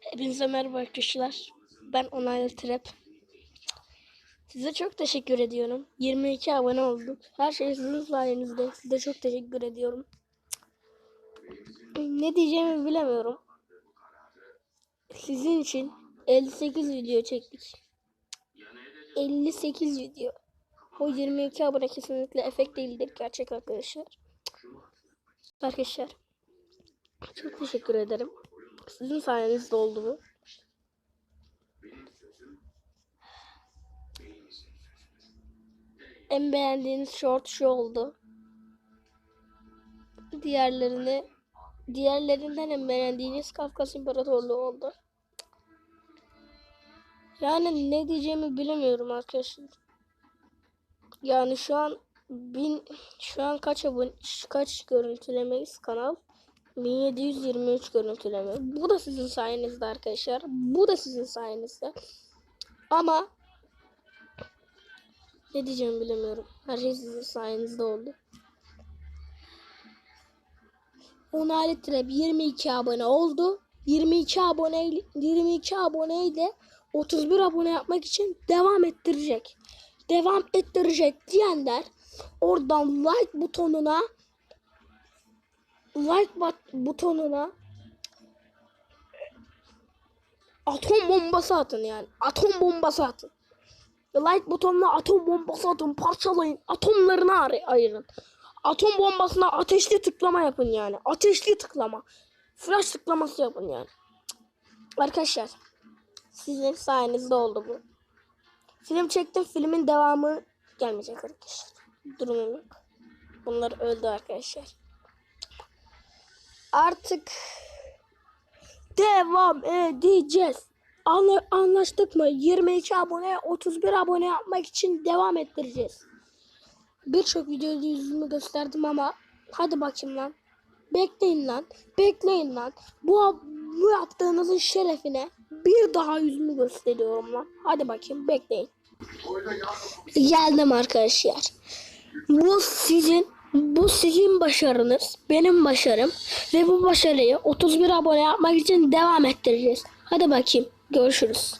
Hepinize merhaba arkadaşlar. Ben Onaylı Trap. Size çok teşekkür ediyorum. 22 abone olduk. Her şey sizin sayenizde. Size çok teşekkür ediyorum. Ne diyeceğimi bilemiyorum. Sizin için 58 video çektik. 58 video. O 22 abone kesinlikle efekt değildir. Gerçek arkadaşlar. Arkadaşlar. Çok teşekkür ederim. Sizin sayenizde oldu bu. En beğendiğiniz short şu oldu. Diğerlerini diğerlerinden en beğendiğiniz Kafkas İmparatorluğu oldu. Yani ne diyeceğimi bilemiyorum arkadaşlar. Yani şu an bin şu an kaç abone kaç görüntülemeyiz kanal? 1723 görüntüleme. Bu da sizin sayenizde arkadaşlar. Bu da sizin sayenizde. Ama ne diyeceğimi bilemiyorum. Her şey sizin sayenizde oldu. Onaylı Trap 22 abone oldu. 22 abone 22 aboneyle 31 abone yapmak için devam ettirecek. Devam ettirecek diyenler oradan like butonuna like butonuna atom bombası atın yani. Atom bombası atın. Like butonuna atom bombası atın. Parçalayın. Atomlarını ar- ayırın. Atom bombasına ateşli tıklama yapın yani. Ateşli tıklama. Flash tıklaması yapın yani. Arkadaşlar sizin sayenizde oldu bu. Film çektim. Filmin devamı gelmeyecek arkadaşlar. Durumum yok. Bunlar öldü arkadaşlar artık devam edeceğiz. Anla, anlaştık mı? 22 abone, 31 abone yapmak için devam ettireceğiz. Birçok videoda yüzümü gösterdim ama hadi bakayım lan. Bekleyin lan. Bekleyin lan. Bu, bu yaptığınızın şerefine bir daha yüzümü gösteriyorum lan. Hadi bakayım bekleyin. Geldim arkadaşlar. Bu sizin bu sizin başarınız, benim başarım ve bu başarıyı 31 abone yapmak için devam ettireceğiz. Hadi bakayım, görüşürüz.